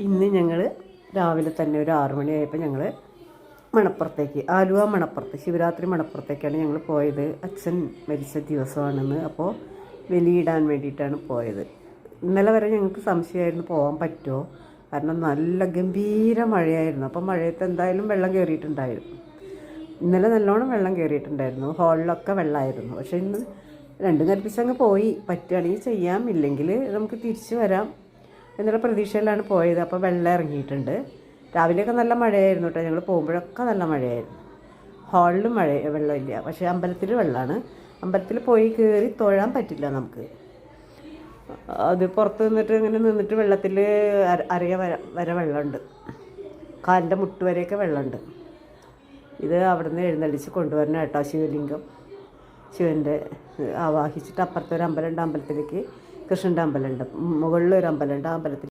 ഇന്ന് ഞങ്ങൾ രാവിലെ തന്നെ ഒരു ആറു മണിയായപ്പോൾ ഞങ്ങൾ മണപ്പുറത്തേക്ക് ആലുവ മണപ്പുറത്ത് ശിവരാത്രി മണപ്പുറത്തേക്കാണ് ഞങ്ങൾ പോയത്. അച്ഛൻ മരിച്ച ദിവസമാണെന്ന് അപ്പോൾ വെലിയിടാൻ വേണ്ടിയിട്ടാണ് പോയത്. ഇന്നലെ വരെ ഞങ്ങൾക്ക് സംശയമായിരുന്നു പോകാൻ പറ്റുമോ? കാരണം നല്ല ഗംഭീര മഴയായിരുന്നു. അപ്പോൾ മഴയത്ത് എന്തായാലും വെള്ളം കയറിയിട്ടുണ്ടായിരുന്നു ഇന്നലെ നല്ലോണം വെള്ളം കയറിയിട്ടുണ്ടായിരുന്നു ഹാളിലൊക്കെ വെള്ളമായിരുന്നു പക്ഷേ ഇന്ന് രണ്ടും കൽപ്പിച്ചങ്ങ് പോയി. പറ്റുകയാണെങ്കിൽ ചെയ്യാം. ഇല്ലെങ്കിൽ നമുക്ക് തിരിച്ചു വരാം. എന്നുള്ള പ്രതീക്ഷയിലാണ് പോയത്. അപ്പോൾ വെള്ളം ഇറങ്ങിയിട്ടുണ്ട്. രാവിലെയൊക്കെ നല്ല മഴയായിരുന്നു കേട്ടോ ഞങ്ങൾ പോകുമ്പോഴൊക്കെ നല്ല മഴയായിരുന്നു. ഹാളിലും മഴ വെള്ളമില്ല പക്ഷേ അമ്പലത്തിൽ വെള്ളമാണ് അമ്പലത്തിൽ പോയി കയറി തൊഴാൻ പറ്റില്ല നമുക്ക്. അത് പുറത്ത് നിന്നിട്ട് ഇങ്ങനെ നിന്നിട്ട് വെള്ളത്തിൽ അര അരയ വര വരെ വെള്ളമുണ്ട്. കാലിന്റെ മുട്ട് വരെയൊക്കെ വെള്ളമുണ്ട്. ഇത് അവിടുന്ന് എഴുന്നള്ളിച്ച് കൊണ്ടുവരണം കേട്ടോ ശിവലിംഗം. ശിവന്റെ ആവാഹിച്ചിട്ട് അപ്പുറത്തെ ഒരു അമ്പലത്തിലേക്ക് കൃഷ്ണന്റെ അമ്പലമുണ്ട്. മുകളിൽ ഒരു അമ്പലമുണ്ട്. ആ അമ്പലത്തിൽ